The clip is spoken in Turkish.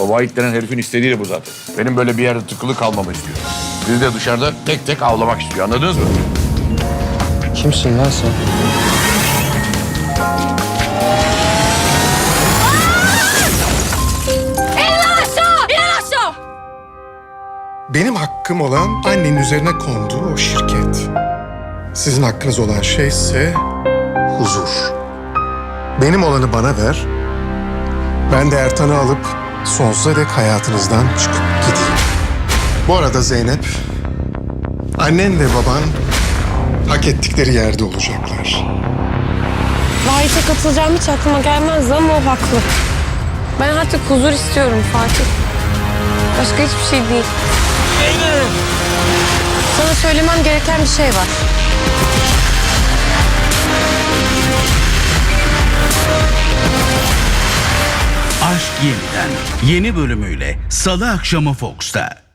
O Vahit denen herifin istediği de bu zaten. Benim böyle bir yerde tıkılı kalmamı istiyor. Bizi de dışarıda tek tek avlamak istiyor. Anladınız mı? Kimsin lan sen? Benim hakkım olan annenin üzerine konduğu o şirket. Sizin hakkınız olan şey ise huzur. Benim olanı bana ver. Ben de Ertan'ı alıp sonsuza dek hayatınızdan çıkıp gideyim. Bu arada Zeynep, annen ve baban hak ettikleri yerde olacaklar. Vahit'e katılacağım hiç aklıma gelmezdi ama o haklı. Ben artık huzur istiyorum Fatih. Başka hiçbir şey değil. Sana söylemem gereken bir şey var. Aşk Yeniden yeni bölümüyle Salı akşamı Fox'ta.